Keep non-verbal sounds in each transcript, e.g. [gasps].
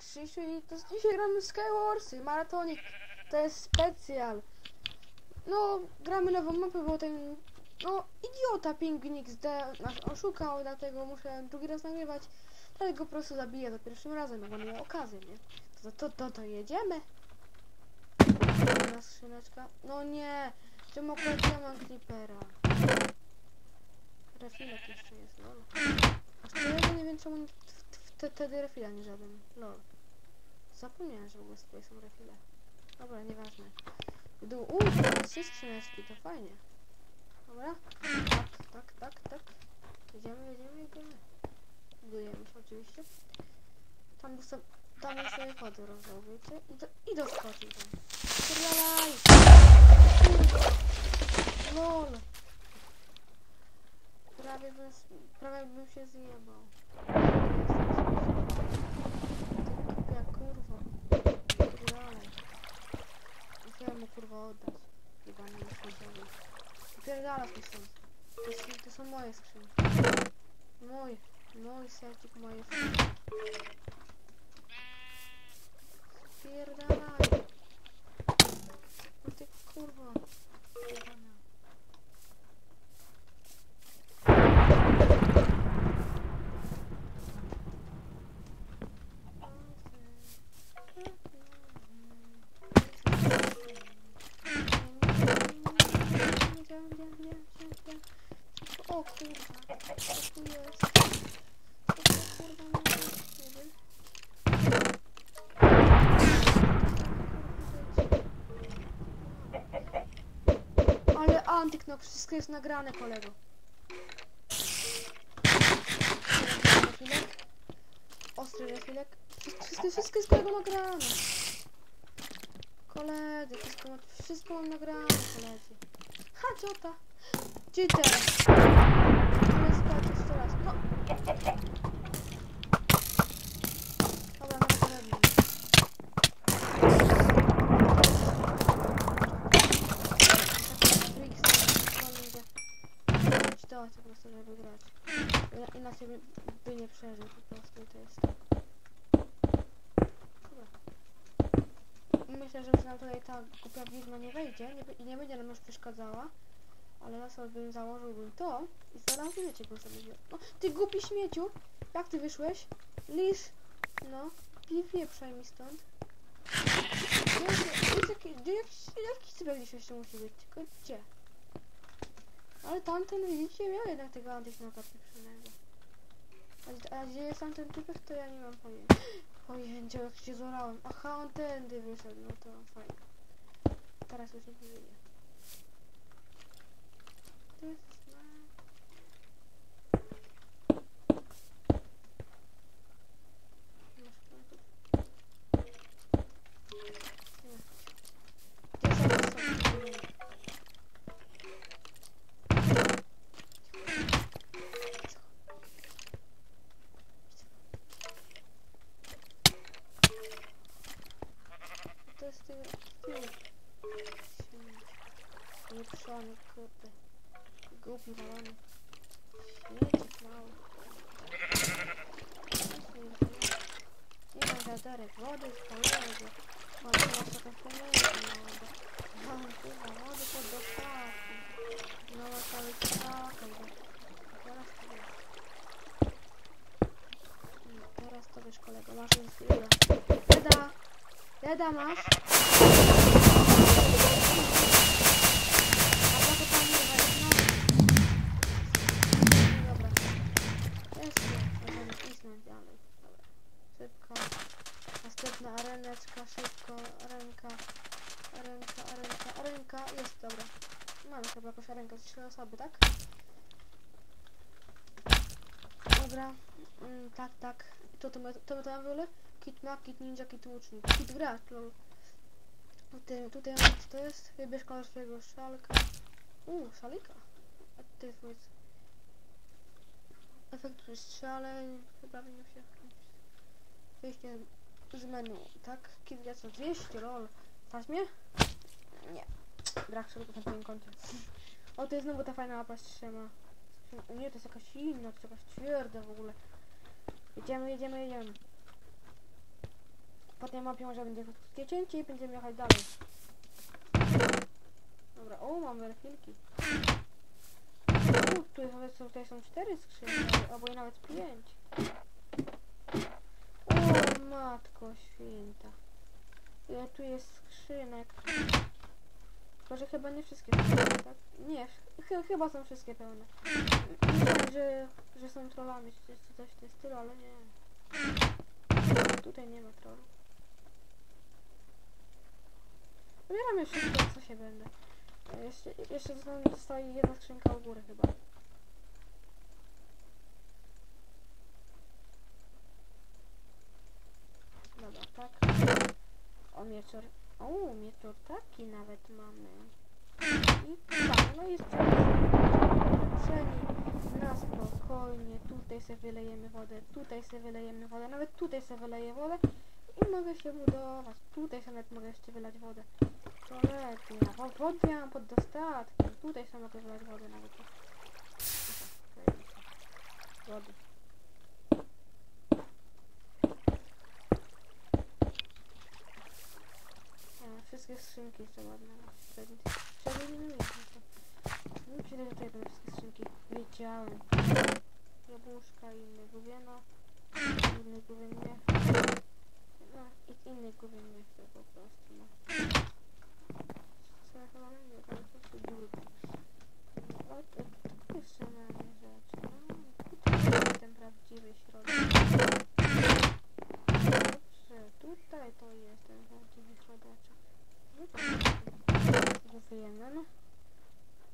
Krzysiu i to dzisiaj gramy w Skywarsy, maratonik. To jest specjal. No, gramy nową mapę, bo ten, no, idiota Pingwin XD nas oszukał, dlatego muszę drugi raz nagrywać. Dlatego po prostu zabiję za pierwszym razem, jak miał okazję, nie? To, to, to, to jedziemy. Skrzyneczka. No nie, czemu akurat ja mam creepera? Refilek jeszcze jest, lol. Aż ja nie wiem czemu wtedy refila nie żaden. Lol. Zapomniałem, że w ogóle tutaj są refile. Dobra, nieważne. Dół. Uuu, trzy skrzyneczki, to fajnie. Dobra. Tak, tak, tak, tak. Jedziemy, jedziemy, jedziemy. Budujemy się oczywiście. Tam by sobie, tam by sobie wody wiecie? I, do, i doskoczył tam. Kurde. Lol. Prawie bym, prawie bym się zjebał. Ty kupia kurwa. Pierdalaj. Musiałem mu kurwa oddać. Chyba nie myślałem. Pierdalać mi stąd. To, to są moje skrzynki. Mój. Mój sercik, moje skrzynki. Pierdalaj. No ty kurwa. Jebana. O kurwa, co tu jest? Co to kurwa nie wiem. Ale antyk, no wszystko jest nagrane, kolego. Ostry refilek. Wszystko, wszystko, jest kolego nagrane. Koledzy, wszystko, wszystko mam nagrane, koledzy. Ha, ciota. Cheater. Ale spać jeszcze raz. No. Dobra, no to lepiej. Dawać po prostu, żeby grać. Ina- Inaczej by, by nie przeżył po prostu to jest tak. Myślę, że już nam tutaj ta głupia widma nie wejdzie nie, i nie będzie nam już przeszkadzała. Ale ja sobie bym założyłbym to i zaraz wiecie go sobie wziął. No, ty głupi śmieciu! Jak ty wyszłeś? Lis! No, piwie przynajmniej stąd. Jakiś, cybel gdzieś jeszcze musi być, tylko gdzie? Ale tamten, widzicie, miał jednak tego antyknoka pieprzonego. A, a gdzie jest tamten typek, to ja nie mam pojęcia. [gasps] Pojęcia, jak się zorałem. Aha, on tędy wyszedł, no to fajnie. Teraz już nie żyje. To jest złe. Masz punktów? Nie. Gdzie są te są? To jest ty, ty. Śmieć. Pieprzony, kurde. Głupi walony. Śmieciek mały. Nie ma wiaderek wody, spalimy go. Mam teraz trochę pomyłki małego. Mam chyba wody pod dostawki. No cały czekaj go. Teraz to wiesz. No, teraz to wiesz kolego, masz już chwilę. Deda! Deda masz? A po co tam nie wejść? No. Dobra. Jest możemy iść na dalej. Dobra. Szybko. Areneczka, szybko. Arenka. Arenka, arenka, arenka. Jest, dobra. Mamy chyba jakąś z trzy osoby, tak? Dobra. Mm, tak, tak. To to to, to mamy w ogóle? Kit ma, kit ninja, kit łucznik. Kit gracz, lol. Tutaj, tutaj mamy, co to jest? Wybierz kolor swojego szalka. Uuu, szalika. A powiedz. Efekt strzeleń. Mi się. Wyjście z menu, tak? Kit gracza 200, lol. Stać mnie? Nie. Brak szalków na twoim koncie. O, to jest znowu ta fajna mapa z trzema. Nie, to jest jakaś inna, to jest jakaś twarda w ogóle. Jedziemy, jedziemy, jedziemy. Po tej mapie może będzie krótkie cięcie i będziemy jechać dalej. Dobra, o, mamy refilki. U, tu jest, tutaj są cztery skrzynki, albo i nawet pięć. Matko święta. Ile tu jest skrzynek? Tylko, że chyba nie wszystkie pełne, tak? Nie, ch chyba są wszystkie pełne. Myślałem, że, że są trollami, czy coś, coś w tym stylu, ale nie. Tutaj nie ma trollu. Wybieramy wszystko, co się będę. E, Jeszcze, jeszcze jedna skrzynka u góry chyba. Dobra, tak. O, mieczor. O, mieczor taki nawet mamy. I tak, no jest ceni na spokojnie. Tutaj sobie wylejemy wodę, tutaj sobie wylejemy wodę, nawet tutaj sobie wyleję wodę i mogę się budować. Tutaj sobie nawet mogę jeszcze wylać wodę. To lepiej, bo wodę mam pod dostatkiem. Tutaj sobie mogę wylać wodę nawet. Wody. Ja, wszystkie skrzynki są ładne. Przewidziałem to. No myślę, że tutaj będą wszystkie skrzynki. Wiedziałem. Jabłuszka i inne. Inny gubien nie. No i gubien nie chcę po prostu. No. Co ja chyba? Nie, tam po prostu dziurki. O, tu, tu jeszcze mamy rzeczy. No, tutaj jest ten prawdziwy środek. Dobrze, tutaj to jest ten prawdziwy środeczek. Główny no.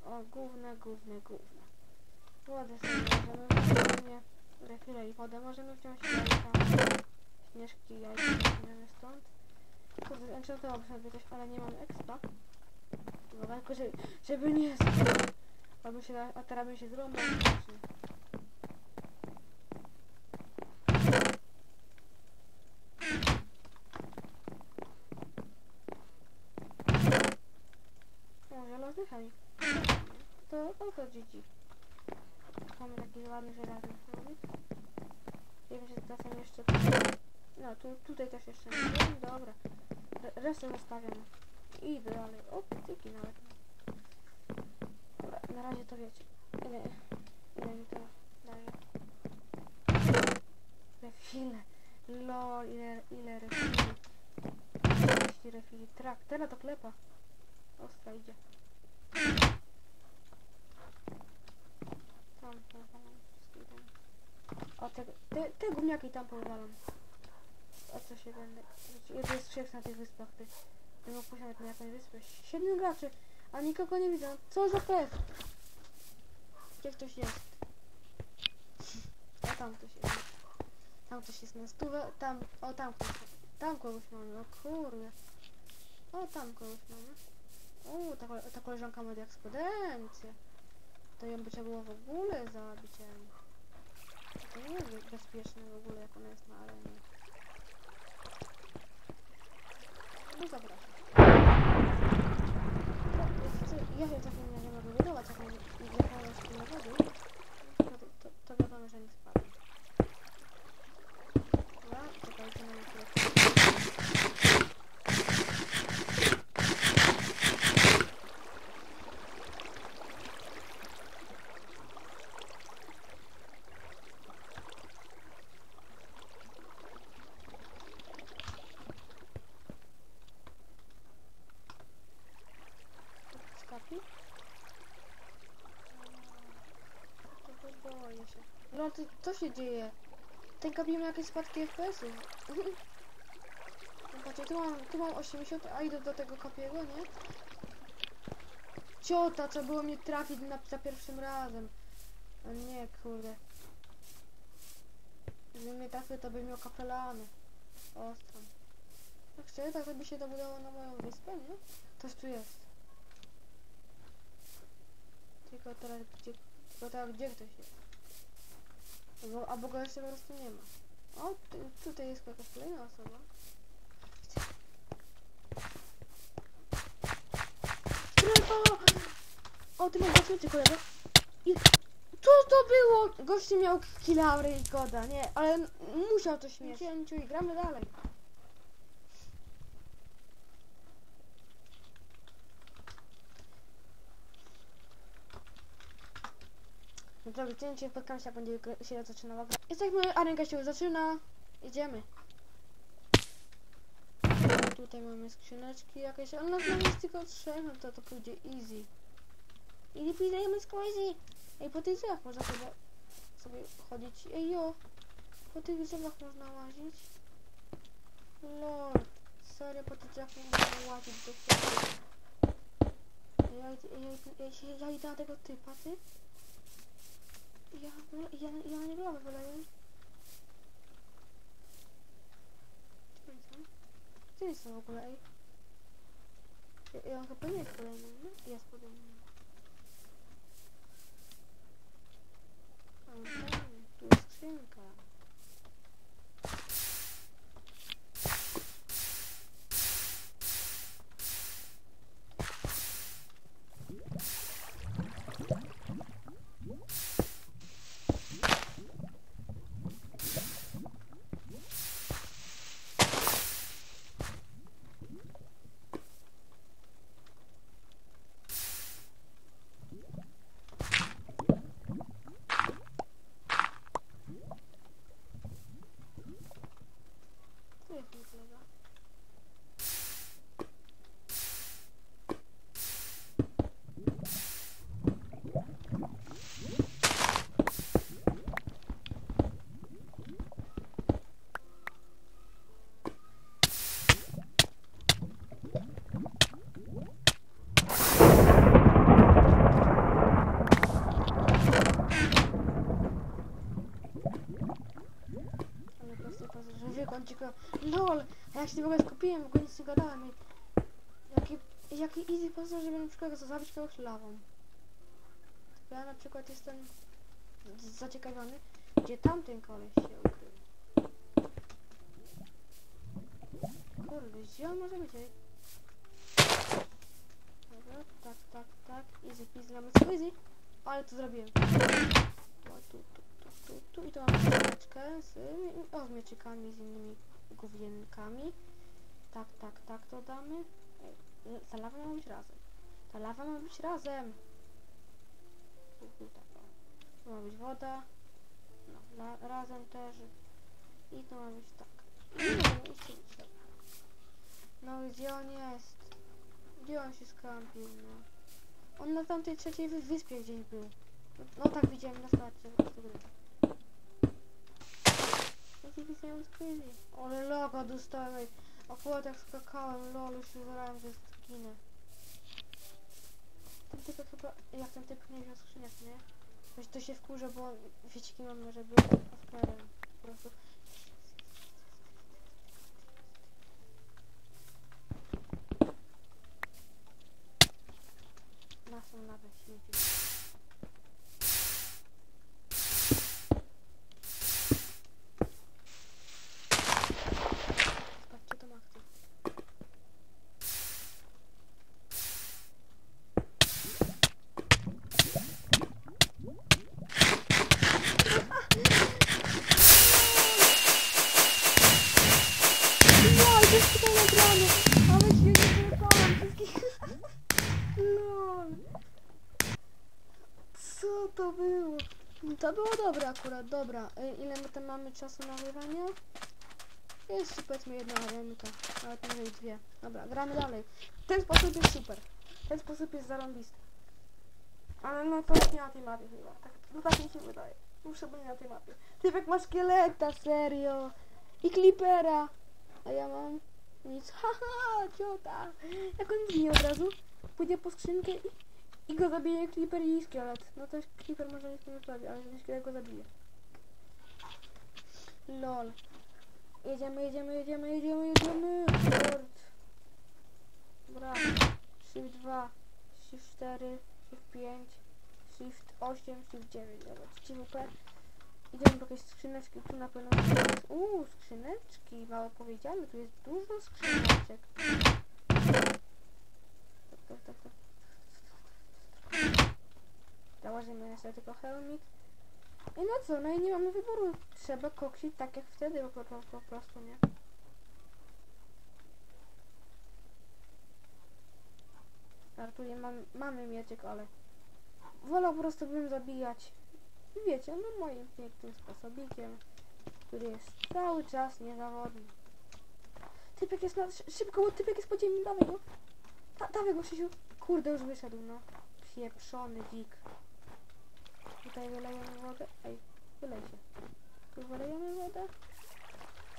O, główne, główne, główne. Wodę sobie możemy wziąć. Refile i wodę możemy wziąć, jajka, śnieżki, jajka weźmiemy stąd. Kurde, enchantowało sobie coś, ale nie mam expa. Tylko żeby, żeby nie spać. Bo bym się, a teraz bym się zrąbał. strasznie. O, żelazny chemik. To, GG. Mamy taki ładny żelazny. Nie wiem, że czasem jeszcze... No, tu, tutaj też jeszcze nie wiem. Dobra. Re- Resztę zostawiam. I idę dalej. O, tyki nawet. Dobra, na razie to wiecie. Ile, ile mi to daje? Refile. Lol, ile, ile refili. 30 refili. Trak, teraz to klepa. Ostra idzie. Tam powalam. O, te, te, te gumniaki tam powalam. O co się będę... Jest jest wszech na tych wyspach, ty. Mógł posiadać na jakąś wyspę. Siedmiu graczy, a nikogo nie widzę. Co za pech? Gdzie ktoś jest? O, tam ktoś jest. Tam ktoś jest na stówę, tam, o tam ktoś, tam kogoś mamy, o kurde. O, tam kogoś mamy. O, ta, ta koleżanka ma eksplodencję. To ją by trzeba było w ogóle zabić. To nie jest be- bezpieczne w ogóle, jak ona jest na arenie. No co, Ja nie mogę budować, jak nie wjechałem z tym wody, to, to, to wiadomo, że nie spadam. Dobra, czekajcie na chwilę. Skapi? Trochę boję się. No to co się dzieje? Ten kapi ma jakieś spadki FPS-ów. No Patrzcie, tu mam, tu mam 80, a idę do tego kapiego, nie? Ciota, trzeba było mnie trafić na, za pierwszym razem. A nie, kurde. Gdyby mnie trafił, to by miał kapelany. Ostro. Tak szczerze, tak by się to na moją wyspę, nie? Coś tu jest. Tylko teraz gdzie, tylko teraz gdzie ktoś jest? Albo, albo go jeszcze po prostu nie ma. O, tu, tutaj jest jakaś kolejna osoba. Strefa! O, ty masz zaczęcie kolego. I co to było? Gościu miał kilaury i goda, nie, ale musiał coś mieć. Ja nic i gramy dalej. No dobrze, cięcie spotkamy się, będzie się zaczynała gra. Jesteśmy, arenka się zaczyna. Idziemy. Tutaj mamy skrzyneczki jakieś, ale pewno jest tylko trzech, no to to pójdzie easy. Easy peasy, my squeezy. Ej, po tych drzewach można sobie, sobie chodzić. Ej, jo. Po tych drzewach można łazić. Lol. Serio, po tych drzewach można łazić do. Ej, Ja, ja, ja, się- ja idę na tego typa, ty? Ja, ja, ja na niego lawę wyleję. Gdzie oni są? Gdzie oni są w ogóle, ej? Ja, ja chyba nie jest kolejny, nie? Jest podobny. Okej, tu jest skrzynka. Tu jest mój kolega. Ale prosty wykącika. LOL! A ja się ogóle skupiłem, w ogóle nic nie gadałem. Jaki, jaki easy pasażer, żeby na przykład zabić kogoś lawą. Ja na przykład jestem zaciekawiony, gdzie tamten koleś się ukrył. Kurde, gdzie on może być? Dobra, tak, tak, tak. Easy peasy, mamy squeezy. Ale to zrobiłem. O, tu, tu, tu, tu. I tu mamy skrzyneczkę z, o, z mieczykami, z innymi główienkami. Tak, tak, tak to damy. Ta lawa ma być razem. Ta lawa ma być razem. Tu, tu, tak. Tu ma być woda. No, la, razem też. I to ma być tak. No, gdzie on jest? Gdzie on się skampił, no? On na tamtej trzeciej wy- wyspie gdzieś był. No, no tak widziałem na starcie. Pisałem squeezy. Ale logo dostałem. Akurat jak skakałem, lol, już się zarałem, że zginę. Ten typ chyba, jak ten typ nie wziął skrzyniak, nie? Właśnie to się wkurza, bo on, wiecie kim on może? Afterem. Po prostu. Na są nawet śmieci. Patrzcie, to ma akcję. Ja, jest tutaj nagrane! Ale się nie wypałam wszystkich. Lol. Co to było? To było dobre akurat, dobra. Y, Ile my tam mamy czasu nagrywania? Jest powiedzmy jedna arenka, nawet może i dwie. Dobra, gramy dalej. Ten sposób jest super. Ten sposób jest zarąbisty. Ale no to nie na tej mapie chyba. Tak, no tak mi się wydaje. Muszę być na tej mapie. Typek ma szkieleta, serio. I klipera. A ja mam nic. [laughs] Haha, ciota. Jak on zginie od razu, pójdzie po skrzynkę i, i go zabije kliper i szkielet. No to kliper może nic nie zrobi, ale szkielet go zabije. Lol. Jedziemy, jedziemy, jedziemy, jedziemy, jedziemy. Kord. Dobra. Shift 2, Shift 4, Shift 5, Shift 8, Shift 9. Dobra, CWP. Idziemy do jakiejś skrzyneczki, tu na pewno jest... Uuu, skrzyneczki, mało powiedziane, tu jest dużo skrzyneczek. Tak, tak, tak, tak. Tylko helmik. I no co, no i nie mamy wyboru. Trzeba koksić tak jak wtedy po, po, po prostu, nie? Startuję, mam, mamy mieczyk, ale wolał po prostu bym zabijać wiecie, no moim pięknym sposobikiem, który jest cały czas niezawodny. Typek jest na... szy- Szybko, typek jest po ziemi, dawaj go. Da, dawaj go, Krzysiu. Kurde, już wyszedł, no. Pieprzony dzik. Tutaj wylejemy wodę. Ej, wylej się. Tu wylejemy wodę.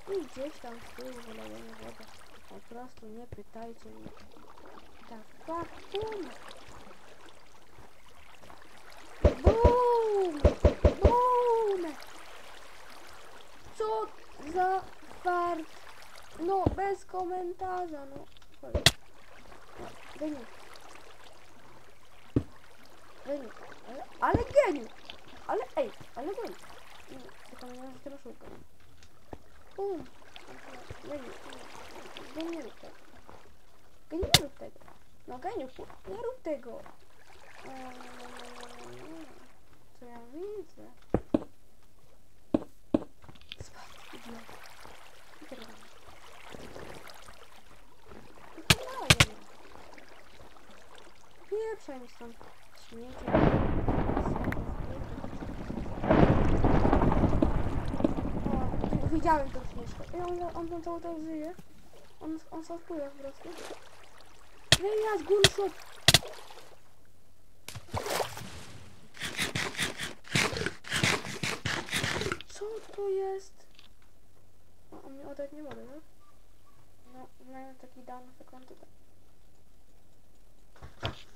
I gdzieś tam z tyłu wylejemy wodę. Po prostu nie pytajcie mnie. Tak, tak, bum. Bum! Bum! Co za fart? No, bez komentarza, no. Chodź. No, geniu. Geniu. Ale, geniu! Ale ej, ale geniu. Nie, Zapomniałam, że teraz szukam. Bum! Geniu. Geniu, nie rób tego. Geniu, nie rób tego. No, geniu, nie rób tego. Eee, Co ja widzę? Spadł, idiota. I teraz. Wykonałem. Pieprzaj mi stąd. Śmiecie. O, widziałem tą śnieżkę. Ej, on, on tam cały czas żyje. On, on sortuje po prostu. Wyjazd, gunshot! Co to jest? O, on mi oddać nie może, no? No, mają taki dany sekundy.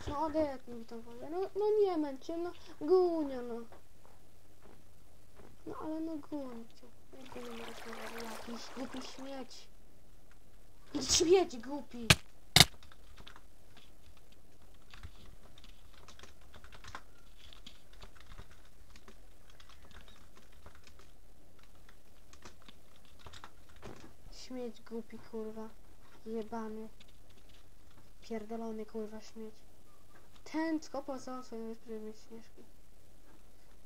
No odetnij mi tą wodę. No, no nie męcie, no gunia, no. No ale no. No gunia jakiś głupi śmieć. Śmieć głupi. Śmieć głupi kurwa. Jebany. Pierdolony kurwa śmieć. Ten skopał całą swoją wyspę, śnieżki.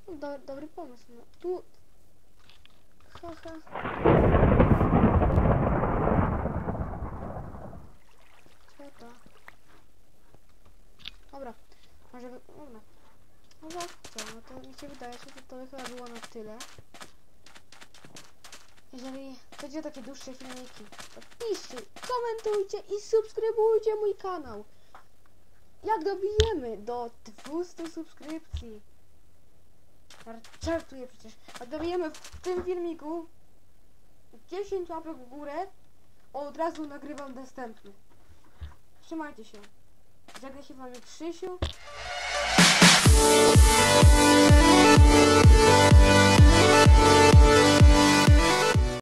No, do, dobry pomysł, no. Tu... Ha. Co? Dobra. Może... Wy... Dobra. No to co? No to mi się wydaje, że to, to by chyba było na tyle. Jeżeli chcecie takie dłuższe filmiki, to piszcie, komentujcie i subskrybujcie mój kanał. Jak dobijemy do 200 subskrypcji? Żartuję przecież. Oddawiamy w tym filmiku 10 łapek w górę. Od razu nagrywam następny. Trzymajcie się. Żegna się wami Krzysiu.